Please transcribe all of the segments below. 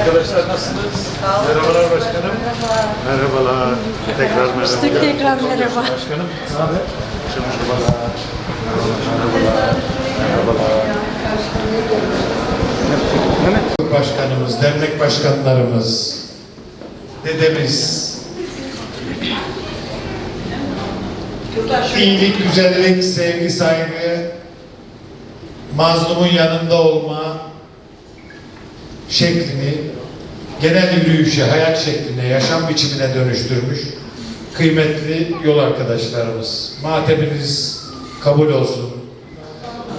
Arkadaşlar nasılsınız? Merhabalar başkanım. Merhabalar. Tekrar merhaba. Üstlük tekrar merhaba. Başkanım. Ne haber? Merhabalar. Merhabalar. Merhabalar. Başkanımız, dernek başkanlarımız, dedemiz, iyilik, güzellik, sevgi, saygı, mazlumun yanında olma şeklini genel yürüyüşe, hayat şekline, yaşam biçimine dönüştürmüş kıymetli yol arkadaşlarımız. Mateminiz kabul olsun.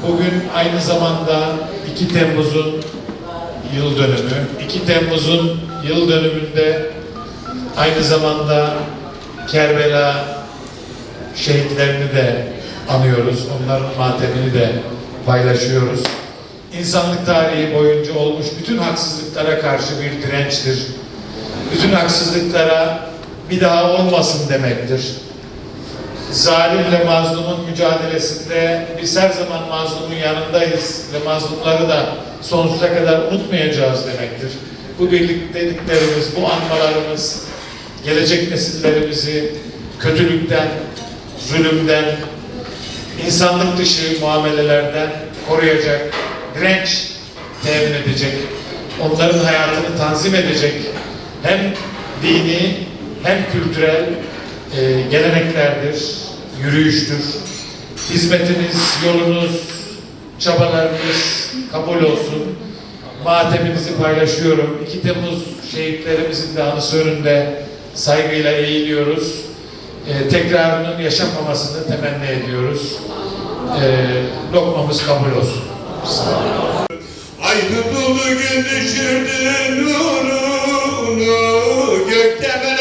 Bugün aynı zamanda 2 Temmuz'un yıl dönümü. 2 Temmuz'un yıl dönümünde aynı zamanda Kerbela şehitlerini de anıyoruz. Onların matemini de paylaşıyoruz. İnsanlık tarihi boyunca olmuş bütün haksızlıklara karşı bir dirençtir. Bütün haksızlıklara bir daha olmasın demektir. Zalimle mazlumun mücadelesinde biz her zaman mazlumun yanındayız ve mazlumları da sonsuza kadar unutmayacağız demektir. Bu birlikteliklerimiz, bu anmalarımız gelecek nesillerimizi kötülükten, zulümden, insanlık dışı muamelelerden koruyacak, direnç temin edecek, onların hayatını tanzim edecek hem dini hem kültürel e, geleneklerdir, yürüyüştür. Hizmetiniz, yolunuz, çabalarınız kabul olsun. Mateminizi paylaşıyorum. 2 Temmuz şehitlerimizin de anısı önünde saygıyla eğiliyoruz. E, tekrarının yaşanmamasını temenni ediyoruz. E, lokmamız kabul olsun. Ay tutulu gün düşürdü nurunu Gökte merak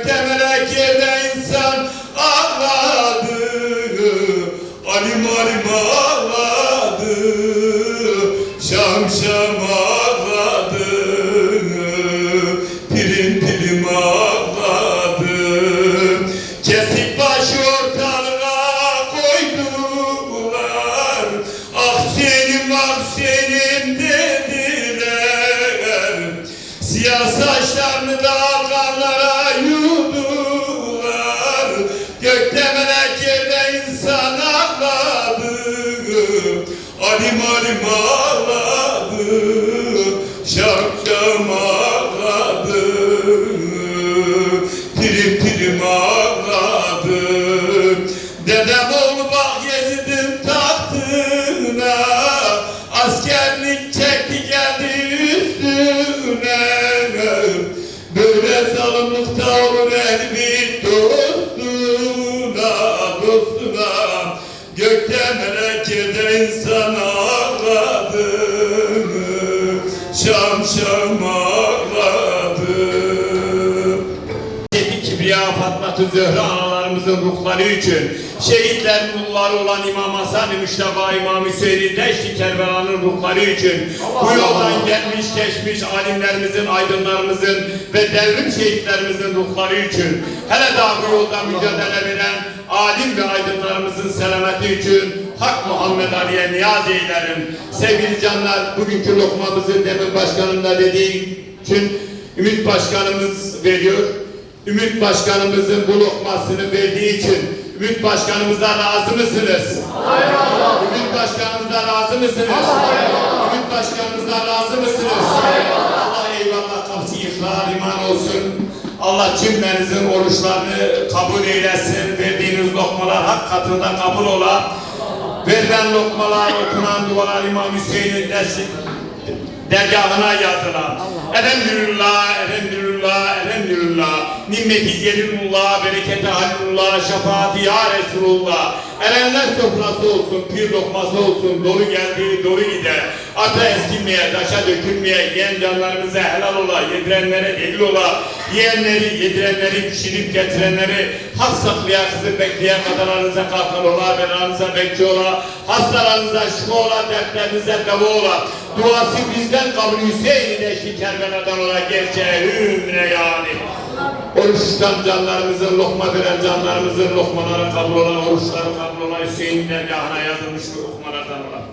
Gökte melek insan ağladı. Alim ağladı. Şam ağladı. Pirim ağladı. Kesik başı koydular. Ah senin ah senin dediler. Siyah saçlarını da ağladı şam ağladı Pirim ağladı Dedem oğlu bak tahtına Askerlik çekti geldi Böyle zalimlikte olur elbet dostuna Dostuna. Gökte melek insan Şehit Kibriya Fatma Zöhre analarımızın ruhları için, şehitler ruhları olan İmam Hasan-ı Müşteba İmam Hüseyin'in Deşti Kerbela'nın ruhları için, bu yoldan gelmiş geçmiş alimlerimizin, aydınlarımızın ve devrim şehitlerimizin ruhları için, hele daha bu yolda mücadele veren alim ve aydınlarımızın selameti için, Hak Muhammed Ali'ye niyaz eylerim. Sevgili canlar, bugünkü lokmamızı Demir Başkanım da dediği için Ümit Başkanımız veriyor. Ümit Başkanımızın bu lokmasını verdiği için Ümit Başkanımıza razı mısınız? Ümit Başkanımıza razı mısınız? Ümit Başkanımıza razı mısınız? Allah eyvallah kapsı ihlar iman olsun. Allah cümlenizin oruçlarını kabul eylesin. Verdiğiniz lokmalar hak katında kabul ola. Verilen lokmalar okunan dualar İmam Hüseyin'in dersi dergahına yazılan. Elhamdülillah, elhamdülillah. Nimmeti celilullah, bereketi halilullah, şefaati ya Resulullah. Erenler sofrası olsun, pir lokması olsun, dolu geldiği dolu gider. Ata eskimeye, taşa dökülmeye, yiyen canlarımıza helal ola, yedirenlere delil ola, yiyenleri, yedirenleri, pişirip getirenleri, hak saklayan kızı bekleyen kadalarınıza kalkan ola, belanıza bekçi ola, hastalarınıza şifa ola, dertlerinize deva ola. Duası bizden kabul Hüseyin'i de şikerbenadan ola, gerçeği hümne yani. Oruç tutan canlarımızın, lokma veren canlarımızın lokmaları kabul olan, oruçları kabul olan Hüseyin'in dergahına yazılmış lokmalardan olan.